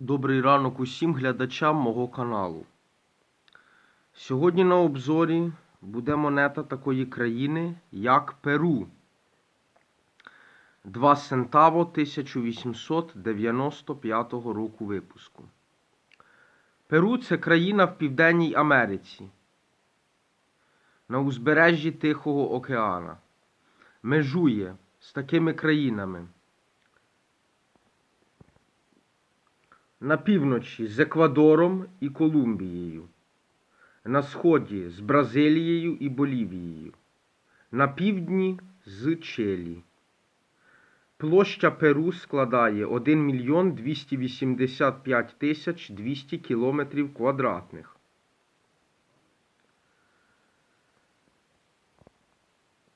Добрий ранок усім глядачам мого каналу. Сьогодні на обзорі буде монета такої країни, як Перу. 2 центаво 1895 року випуску. Перу це країна в Південній Америці. На узбережжі Тихого океана. Межує з такими країнами. На півночі з Еквадором і Колумбією, на сході з Бразилією і Болівією, на півдні з Чилі. Площа Перу складає 1 мільйон 285 тисяч 200 кілометрів квадратних.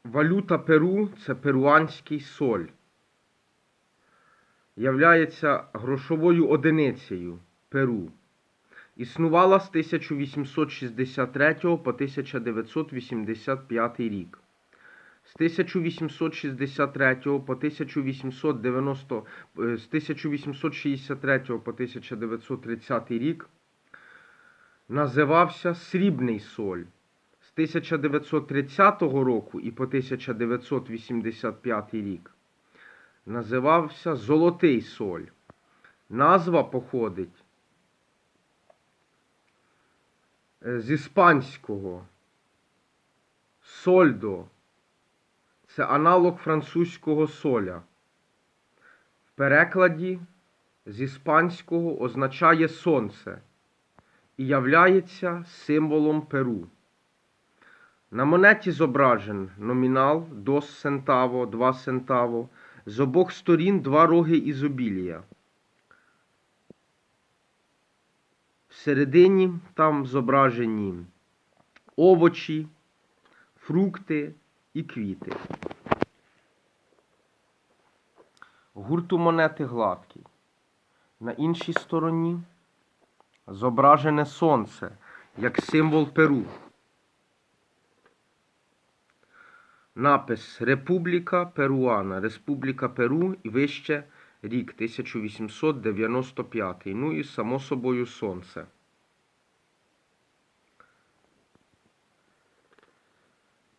Валюта Перу це перуанський соль являється грошовою одиницею Перу. Існувала з 1863 по 1985 рік. З 1863 по 1890, е, з 1863 по 1930 рік називався Срібний соль. З 1930 року і по 1985 рік називався Золотий соль. Назва походить е, з іспанського сольдо. Це аналог французького соля. В перекладі з іспанського означає сонце і являється символом Перу. На монеті зображен номінал дос сентаво, 2 сентаво, з обох сторін два роги ізобілія. Всередині там зображені овочі, фрукти і квіти. Гурту монети гладкий. На іншій стороні зображене сонце як символ Перу. Напис Републіка Перуана, Республіка Перу і вище рік 1895. Ну і само собою сонце.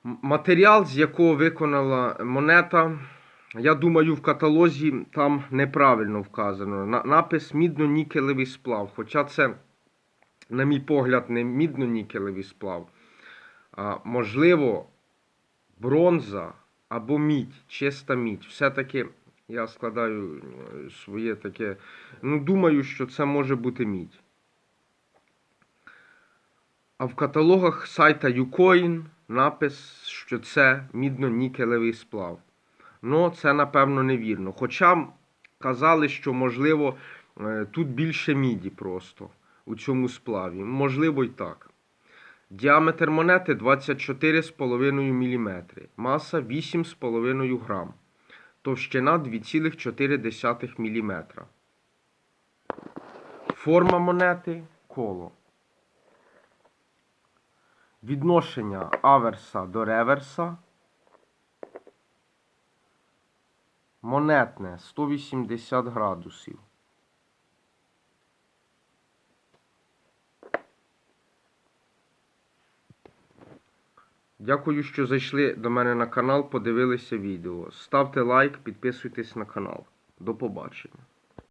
Матеріал, з якого виконала монета, я думаю, в каталозі там неправильно вказано. Напис мідно-нікелевий сплав. Хоча це, на мій погляд, не мідно-нікелевий сплав. А, можливо, бронза або мідь, чиста мідь. Все-таки я складаю е, своє таке. Ну, думаю, що це може бути мідь. А в каталогах сайта Ucoin напис, що це мідно-нікелевий сплав. Ну, це напевно невірно. Хоча казали, що можливо е, тут більше міді просто у цьому сплаві. Можливо, і так. Діаметр монети 24,5 мм, маса 8,5 грам, товщина 2,4 мм. Форма монети коло. Відношення аверса до реверса. Монетне 180 градусів. Дякую, що зайшли до мене на канал, подивилися відео. Ставте лайк, підписуйтесь на канал. До побачення.